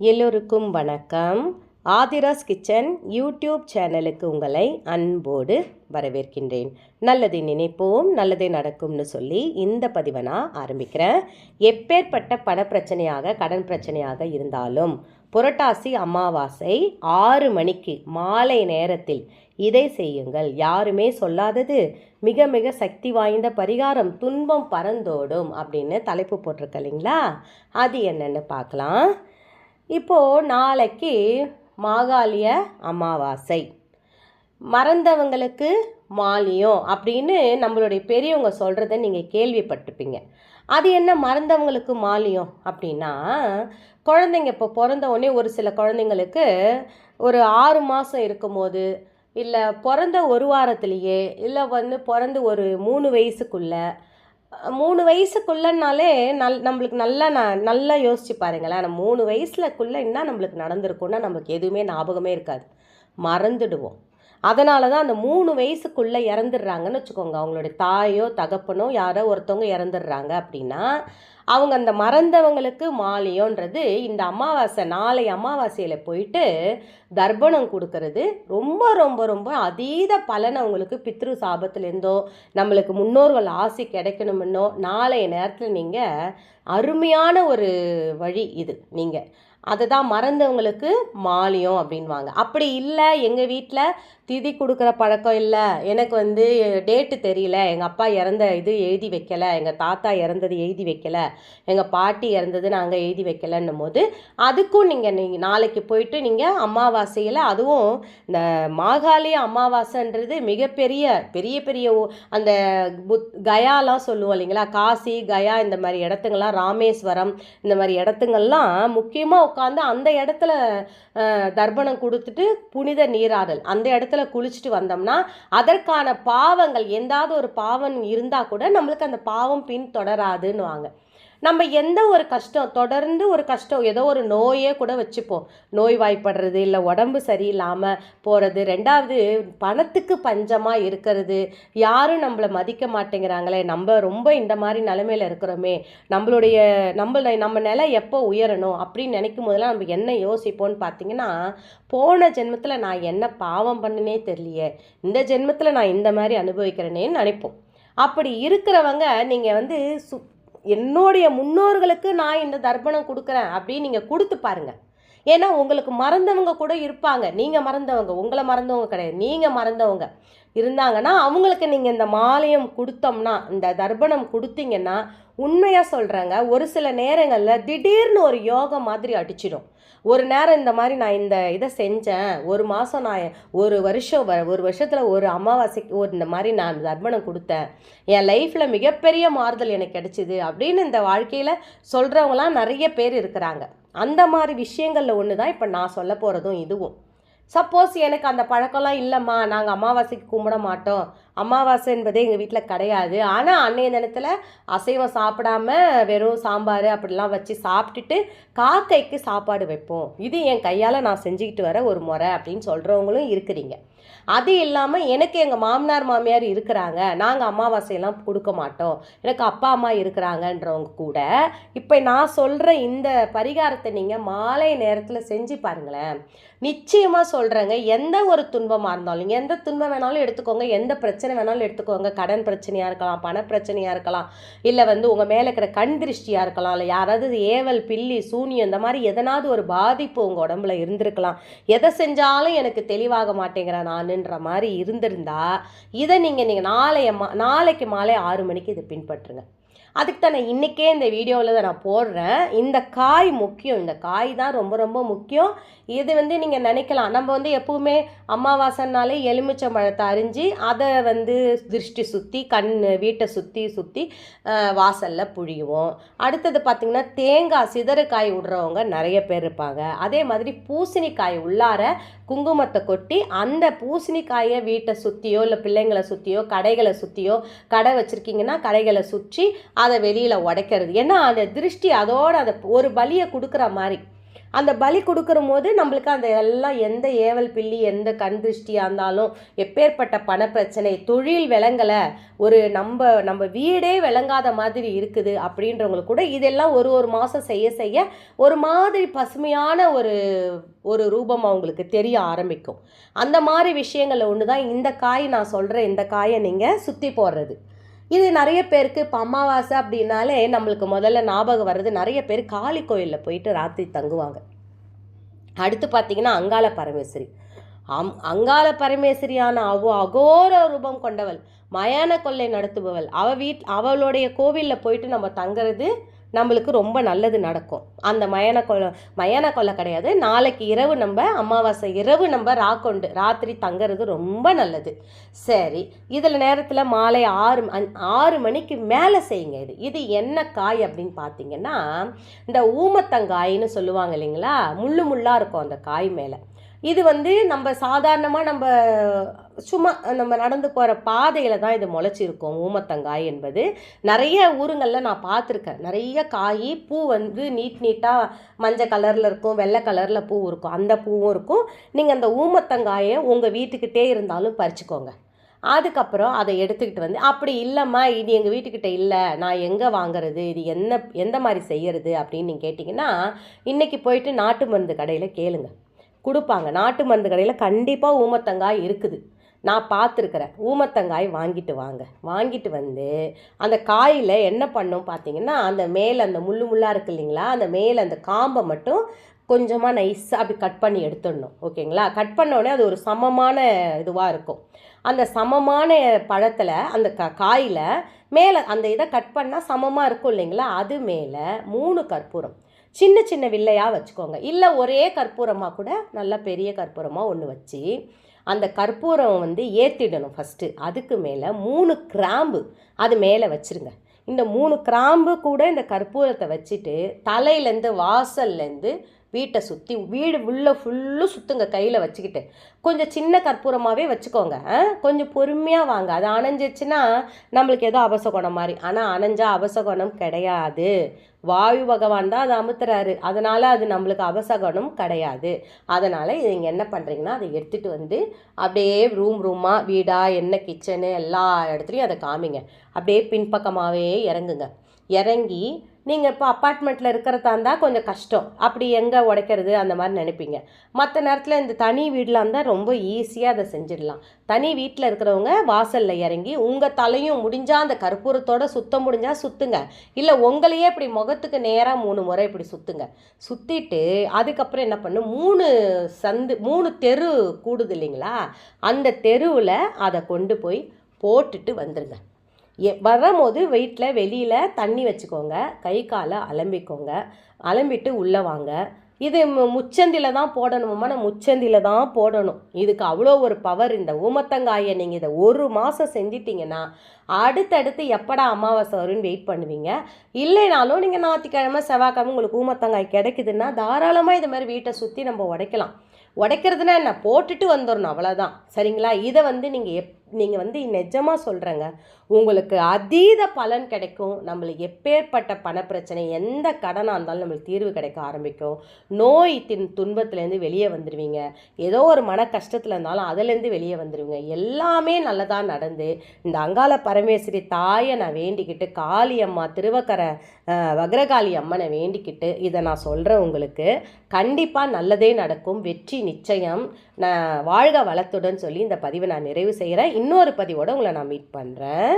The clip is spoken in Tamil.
எல்லோருக்கும் வணக்கம். ஆதிராஸ் கிச்சன் யூடியூப் சேனலுக்கு உங்களை அன்போடு வரவேற்கின்றேன். நல்லதை நினைப்போம் நல்லதே நடக்கும்னு சொல்லி இந்த பதிவை நான் ஆரம்பிக்கிறேன். எப்பேற்பட்ட பண பிரச்சனையாக கடன் பிரச்சனையாக இருந்தாலும் புரட்டாசி அமாவாசை ஆறு மணிக்கு மாலை நேரத்தில் இதை செய்யுங்கள். யாருமே சொல்லாதது மிக மிக சக்தி வாய்ந்த பரிகாரம் துன்பம் பறந்தோடும் அப்படின்னு தலைப்பு போட்டிருக்க இல்லைங்களா? அது என்னென்னு பார்க்கலாம். இப்போது நாளைக்கு மாகாளிய அமாவாசை. மறந்தவங்களுக்கு மாலியம் அப்படின்னு நம்மளுடைய பெரியவங்க சொல்கிறத நீங்கள் கேள்விப்பட்டிருப்பீங்க. அது என்ன மறந்தவங்களுக்கு மாலியம் அப்படின்னா குழந்தைங்க இப்போ பிறந்த உடனே ஒரு சில குழந்தைங்களுக்கு ஒரு ஆறு மாதம் இருக்கும்போது இல்லை பிறந்த ஒரு வாரத்திலேயே இல்லை வந்து பிறந்து ஒரு மூணு வயசுக்குள்ளே மூணு வயசுக்குள்ளனாலே நல் நம்மளுக்கு நல்லா நான் நல்லா யோசிச்சு பாருங்களேன். மூணு வயசுலக்குள்ளே என்ன நம்மளுக்கு நடந்திருக்குன்னா நம்மளுக்கு எதுவுமே ஞாபகமே இருக்காது. மறந்துடுவோம். அதனால தான் அந்த மூணு வயசுக்குள்ளே இறந்துடுறாங்கன்னு வச்சுக்கோங்க. அவங்களுடைய தாயோ தகப்பனோ யாரோ ஒருத்தவங்க இறந்துடுறாங்க அப்படின்னா அவங்க அந்த மறந்தவங்களுக்கு மாலையோன்றது இந்த அமாவாசை நாளை அமாவாசையில் போயிட்டு தர்ப்பணம் கொடுக்கறது ரொம்ப ரொம்ப ரொம்ப அதீத பலன் அவங்களுக்கு பித்ரு சாபத்துலேருந்தோ நம்மளுக்கு முன்னோர்கள் ஆசை கிடைக்கணும்னோ நாளைய நேரத்தில் நீங்கள் அருமையான ஒரு வழி இது நீங்கள் அதுதான் மறந்தவங்களுக்கு மாலியம் அப்படின்வாங்க அப்படி இல்லை எங்கள் வீட்டில் திதி கொடுக்குற பழக்கம் இல்லை. எனக்கு வந்து டேட்டு தெரியல. எங்கள் அப்பா இறந்த இது எழுதி வைக்கலை. எங்கள் தாத்தா இறந்தது எழுதி வைக்கலை. எங்கள் பாட்டி இறந்தது நாங்கள் எழுதி வைக்கலைன்னும் போது அதுக்கும் நீங்கள் நீங்கள் நாளைக்கு போயிட்டு நீங்கள் அமாவாசையில் அதுவும் இந்த மாகாளி அமாவாசைன்றது மிகப்பெரிய பெரிய பெரிய ஓ- அந்த புத் கயாலாம் சொல்லுவோம் இல்லைங்களா? காசி கயா இந்த மாதிரி இடத்துங்கள்லாம் ராமேஸ்வரம் இந்த மாதிரி இடத்துங்கள்லாம் முக்கியமாக உட்காந்து அந்த இடத்துல தர்ப்பணம் கொடுத்துட்டு புனித நீராடல். அந்த இடத்துல குளிச்சுட்டு வந்தோம்னா அதற்கான பாவங்கள் எந்தாவது ஒரு பாவம் இருந்தால் கூட நம்மளுக்கு அந்த பாவம் பின் தொடராதுன்னு வாங்க நம்ம எந்த ஒரு கஷ்டம் தொடர்ந்து ஒரு கஷ்டம் ஏதோ ஒரு நோயே கூட வச்சுப்போம். நோய் வாய்ப்படுறது இல்லை உடம்பு சரியில்லாமல் போகிறது ரெண்டாவது பணத்துக்கு பஞ்சமாக இருக்கிறது. யாரும் நம்மளை மதிக்க மாட்டேங்கிறாங்களே நம்ம ரொம்ப இந்த மாதிரி நிலமையில இருக்கிறோமே. நம்மளுடைய நம்ம நம்ம நிலை எப்போ உயரணும் அப்படின்னு நினைக்கும் போதெல்லாம் நம்ம என்ன யோசிப்போம்னு பார்த்தீங்கன்னா போன ஜென்மத்தில் நான் என்ன பாவம் பண்ணினே தெரியலையே. இந்த ஜென்மத்தில் நான் இந்த மாதிரி அனுபவிக்கிறேனேன்னு நினைப்போம். அப்படி இருக்கிறவங்க நீங்கள் வந்து சு என்னுடைய முன்னோர்களுக்கு நான் இந்த தர்ப்பணம் கொடுக்குறேன் அப்படின்னு நீங்கள் கொடுத்து பாருங்கள் ஏன்னா உங்களுக்கு மறந்தவங்க கூட இருப்பாங்க. நீங்கள் மறந்தவங்க. உங்களை மறந்தவங்க கிடையாது. நீங்கள் மறந்தவங்க. இருந்தாங்கன்னா அவங்களுக்கு நீங்கள் இந்த மாலையம் கொடுத்தோம்னா இந்த தர்ப்பணம் கொடுத்தீங்கன்னா உண்மையாக சொல்கிறேங்க ஒரு சில நேரங்களில் திடீர்னு ஒரு யோகம் மாதிரி அடிச்சிடும். ஒரு நேரம் இந்த மாதிரி நான் இந்த இதை செஞ்சேன் ஒரு மாதம் நான் ஒரு வருஷம் வ- ஒரு வருஷத்தில் ஒரு அமாவாசைக்கு ஒரு இந்த மாதிரி நான் தர்ப்பணம் கொடுத்தேன் என் லைஃப்பில் மிகப்பெரிய மாறுதல் எனக்கு கிடைச்சிது அப்படின்னு இந்த வாழ்க்கையில் சொல்கிறவங்களாம் நிறைய பேர் இருக்கிறாங்க. அந்த மாதிரி விஷயங்களில் ஒன்று தான் இப்போ நான் சொல்ல போகிறதும் இதுவும். சப்போஸ் எனக்கு அந்த பழக்கம்லாம் இல்லைம்மா நாங்கள் அமாவாசைக்கு கும்பிட மாட்டோம். அமாவாசை என்பதே எங்கள் வீட்டில் கிடையாது. ஆனால் அன்னைய தினத்தில் அசைவம் சாப்பிடாம வெறும் சாம்பார் அப்படிலாம் வச்சு சாப்பிட்டுட்டு காக்கைக்கு சாப்பாடு வைப்போம். இது என் கையால் நான் செஞ்சுக்கிட்டு வர ஒரு முறை அப்படின்னு சொல்கிறவங்களும் இருக்கிறீங்க. அது இல்லாமல் எனக்கு எங்கள் மாமனார் மாமியார் இருக்கிறாங்க. நாங்கள் அமாவாசையெல்லாம் கொடுக்க மாட்டோம். எனக்கு அப்பா அம்மா இருக்கிறாங்கன்றவங்க கூட. இப்போ நான் சொல்கிற இந்த பரிகாரத்தை நீங்கள் மாலை நேரத்தில் செஞ்சு பாருங்களேன். நிச்சயமாக சொல்கிறேங்க எந்த ஒரு துன்பமாக இருந்தாலும் எந்த துன்பம் வேணாலும் எடுத்துக்கோங்க. எந்த பிரச்சனை வேணாலும் எடுத்துக்கோங்க. கடன் பிரச்சனையாக இருக்கலாம் பண பிரச்சனையாக இருக்கலாம் இல்லை வந்து உங்கள் மேலே இருக்கிற கண் திருஷ்டியாக இருக்கலாம் இல்லை யாராவது ஏவல் பில்லி சூனியம் இந்த மாதிரி எதனாவது ஒரு பாதிப்பு உங்கள் உடம்புல இருந்திருக்கலாம். எதை செஞ்சாலும் எனக்கு தெளிவாக மாட்டேங்கிறேன் நானுன்ற மாதிரி இருந்திருந்தா இதை நீங்கள் நீங்கள் நாளைய மா நாளைக்கு மாலை ஆறு மணிக்கு இதை பின்பற்றுங்க. அதுக்கு தான் நான் இன்றைக்கே இந்த வீடியோவில் தான் நான் போடுறேன். இந்த காய் முக்கியம். இந்த காய் தான் ரொம்ப ரொம்ப முக்கியம். இது வந்து நீங்கள் நினைக்கலாம். நம்ம வந்து எப்போவுமே அமாவாசைனாலே எலுமிச்சம்பழத்தை அரிஞ்சு அதை வந்து திருஷ்டி சுற்றி கண் வீட்டை சுற்றி சுற்றி வாசலில் புழியுவோம் அடுத்தது பார்த்திங்கன்னா தேங்காய் சிதறுக்காய் விடுறவங்க நிறைய பேர் இருப்பாங்க. அதே மாதிரி பூசணிக்காய் உள்ளார குங்குமத்தை கொட்டி அந்த பூசணிக்காயை வீட்டை சுற்றியோ இல்லை பிள்ளைங்களை சுற்றியோ கடைகளை சுற்றியோ கடை வச்சுருக்கீங்கன்னா கடைகளை சுற்றி அதை வெளியில் உடைக்கிறது. ஏன்னா அந்த திருஷ்டி அதோட அதை ஒரு பலியை கொடுக்குற மாதிரி. அந்த பலி கொடுக்குற போது நம்மளுக்கு அந்த எல்லாம் எந்த ஏவல் பில்லி எந்த கண் திருஷ்டியாக இருந்தாலும் எப்பேற்பட்ட பணப்பிரச்சனை தொழில் விளங்கலை ஒரு நம்ம நம்ம வீடே விளங்காத மாதிரி இருக்குது அப்படின்றவங்களுக்கு கூட இதெல்லாம் ஒரு ஒரு மாதம் செய்ய செய்ய ஒரு மாதிரி பசுமையான ஒரு ஒரு ரூபம் அவங்களுக்கு தெரிய ஆரம்பிக்கும். அந்த மாதிரி விஷயங்களில் ஒன்று தான் இந்த காய் நான் சொல்கிற இந்த காயை நீங்கள் சுற்றி போடுறது. இது நிறைய பேருக்கு இப்போ அமாவாசை அப்படின்னாலே நம்மளுக்கு முதல்ல ஞாபகம் வர்றது நிறைய பேர் காளி கோயிலில் போயிட்டு ராத்திரி தங்குவாங்க. அடுத்து பார்த்தீங்கன்னா அங்காள பரமேஸ்வரி. அம் அங்காள பரமேஸ்வரியான அவ அகோர ரூபம் கொண்டவள். மயான கொள்ளை நடத்துபவள். அவ வீட் அவளுடைய கோவிலில் போயிட்டு நம்ம தங்குறது நம்மளுக்கு ரொம்ப நல்லது நடக்கும். அந்த மயான கொலை மயான கொலை கிடையாது. நாளைக்கு இரவு நம்ம அமாவாசை இரவு நம்ம ராக்கொண்டு ராத்திரி தங்குறது ரொம்ப நல்லது. சரி இதில் நேரத்தில் மாலை ஆறு ஆறு மணிக்கு மேலே செய்யுங்க இது. இது என்ன காய் அப்படின்னு பார்த்தீங்கன்னா இந்த ஊமத்தங்காயின்னு சொல்லுவாங்க இல்லைங்களா? முள்ளு முள்ளாக இருக்கும் அந்த காய் மேலே. இது வந்து நம்ம சாதாரணமாக நம்ம சும்மா நம்ம நடந்து போகிற பாதையில் தான் இது முளைச்சிருக்கும். ஊமத்தங்காய் என்பது. நிறைய ஊருங்களில் நான் பார்த்துருக்கேன். நிறைய காய் பூ வந்து நீட் நீட்டாக மஞ்சள் கலரில் இருக்கும் வெள்ளை கலரில் பூ இருக்கும். அந்த பூவும் இருக்கும். நீங்கள் அந்த ஊமத்தங்காயை உங்கள் வீட்டுக்கிட்டே இருந்தாலும் பறிச்சுக்கோங்க. அதுக்கப்புறம் அதை எடுத்துக்கிட்டு வந்து அப்படி இல்லைம்மா இது எங்கள் வீட்டுக்கிட்ட இல்லை. நான் எங்கே வாங்குறது? இது என்ன எந்த மாதிரி செய்யறது? அப்படின்னு நீங்கள் கேட்டிங்கன்னா இன்றைக்கி போயிட்டு நாட்டு மருந்து கடையில் கேளுங்கள் கொடுப்பாங்க. நாட்டு மருந்து கடையில் கண்டிப்பாக ஊமத்தங்காய் இருக்குது. நான் பார்த்துருக்குறேன். ஊமத்தங்காய் வாங்கிட்டு வாங்க. வாங்கிட்டு வந்து அந்த காயில் என்ன பண்ணும் பார்த்தீங்கன்னா அந்த மேலே அந்த முள்ளு முள்ளாக இருக்கு இல்லைங்களா? அந்த மேலே அந்த காம்பை மட்டும் கொஞ்சமாக நைஸாக அப்படி கட் பண்ணி எடுத்துடணும். ஓகேங்களா? கட் பண்ணோடனே அது ஒரு சமமான இதுவாக இருக்கும். அந்த சமமான பழத்தில் அந்த க காயில் மேலே அந்த இதை கட் பண்ணால் சமமாக இருக்கும் இல்லைங்களா? அது மேலே மூணு கற்பூரம். சின்ன சின்ன வில்லையாக வச்சுக்கோங்க. இல்லை ஒரே கற்பூரமாக கூட நல்லா பெரிய கற்பூரமாக ஒன்று வச்சு அந்த கற்பூரம் வந்து ஏற்றிடணும் ஃபஸ்ட்டு அதுக்கு மேலே மூணு கிராம்பு அது மேலே வச்சுருங்க. இந்த மூணு கிராம்பு கூட இந்த கற்பூரத்தை வச்சுட்டு தலையிலேருந்து வாசல்லேருந்து வீட்டை சுற்றி வீடு உள்ளே ஃபுல்லும் சுற்றுங்க கையில் வச்சுக்கிட்டு. கொஞ்சம் சின்ன கற்பூரமாகவே வச்சுக்கோங்க. கொஞ்சம் பொறுமையாக வாங்க. அது அணைஞ்சிச்சுன்னா நம்மளுக்கு ஏதோ அபசகுணம் மாதிரி. ஆனால் அணைஞ்சா அபசகுணம் கிடையாது. வாயு பகவான் தான் அதை அமுத்துறாரு. அதனால் அது நம்மளுக்கு அபசகுணம் கிடையாது. அதனால் நீங்கள் என்ன பண்ணுறீங்கன்னா அதை எடுத்துகிட்டு வந்து அப்படியே ரூம் ரூமாக வீடாக என்ன கிச்சனு எல்லா இடத்துலையும் அதை காமிங்க. அப்படியே பின்பக்கமாகவே இறங்குங்க. இறங்கி நீங்கள் இப்போ அப்பார்ட்மெண்ட்டில் இருக்கிறதா இருந்தால் கொஞ்சம் கஷ்டம். அப்படி எங்கே உடைக்கிறது அந்த மாதிரி நினைப்பீங்க. மற்ற நேரத்தில் இந்த தனி வீட்டில் இருந்தால் ரொம்ப ஈஸியாக அதை செஞ்சிடலாம். தனி வீட்டில் இருக்கிறவங்க வாசலில் இறங்கி உங்கள் தலையும் முடிஞ்சால் அந்த கற்பூரத்தோட சுத்த முடிஞ்சால் சுற்றுங்க இல்லை உங்களையே இப்படி முகத்துக்கு நேராக மூணு முறை இப்படி சுற்றுங்க சுற்றிட்டு அதுக்கப்புறம் என்ன பண்ணும் மூணு சந்து மூணு தெரு கூடுது இல்லைங்களா? அந்த தெருவில் அதை கொண்டு போய் போட்டுட்டு வந்துடுங்க வரும்போது வீட்டில் வெளியில் தண்ணி வச்சுக்கோங்க. கை காலை அலம்பிக்கோங்க. அலம்பிட்டு உள்ளே வாங்க. இது மு- தான் போடணுமா நான் முச்சந்தியில் தான் போடணும். இதுக்கு அவ்வளோ ஒரு பவர் இந்த ஊமத்தங்காயை நீங்கள் இதை ஒரு மாதம் செஞ்சிட்டிங்கன்னா அடுத்தடுத்து எப்படா அமாவாசை வரும்னு வெயிட் பண்ணுவீங்க. இல்லைனாலும் நீங்கள் ஞாயிற்றுக்கிழமை செவ்வாய்க்கிழமை உங்களுக்கு ஊமத்தங்காய் கிடைக்குதுன்னா தாராளமாக இது மாதிரி வீட்டை சுற்றி நம்ம உடைக்கலாம். உடைக்கிறதுனா என்ன? போட்டுட்டு வந்துடணும் அவ்வளோதான் சரிங்களா? இதை வந்து நீங்கள் எப் நீங்கள் வந்து நிஜமாக சொல்கிறேங்க உங்களுக்கு அதீத பலன் கிடைக்கும். நம்மளுக்கு எப்பேற்பட்ட பணப்பிரச்சனை எந்த கடனாக இருந்தாலும் நம்மளுக்கு தீர்வு கிடைக்க ஆரம்பிக்கும். நோய் தின் துன்பத்துலேருந்து வெளியே வந்துடுவீங்க ஏதோ ஒரு மன கஷ்டத்தில் இருந்தாலும் அதுலேருந்து வெளியே வந்துடுவீங்க எல்லாமே நல்லதாக நடந்து இந்த அங்காள பரமேஸ்வரி தாயை நான் வேண்டிக்கிட்டு காளி அம்மா திருவக்கரை வக்ரகாளி அம்மனை வேண்டிக்கிட்டு இதை நான் சொல்கிறேன் உங்களுக்கு. கண்டிப்பாக நல்லதே நடக்கும். வெற்றி நிச்சயம். நான் வாழ்க வளத்துடன் சொல்லி இந்த பதிவை நான் நிறைவு செய்கிறேன். இன்னொரு பதிவோட உங்களை நான் மீட் பண்ணுறேன்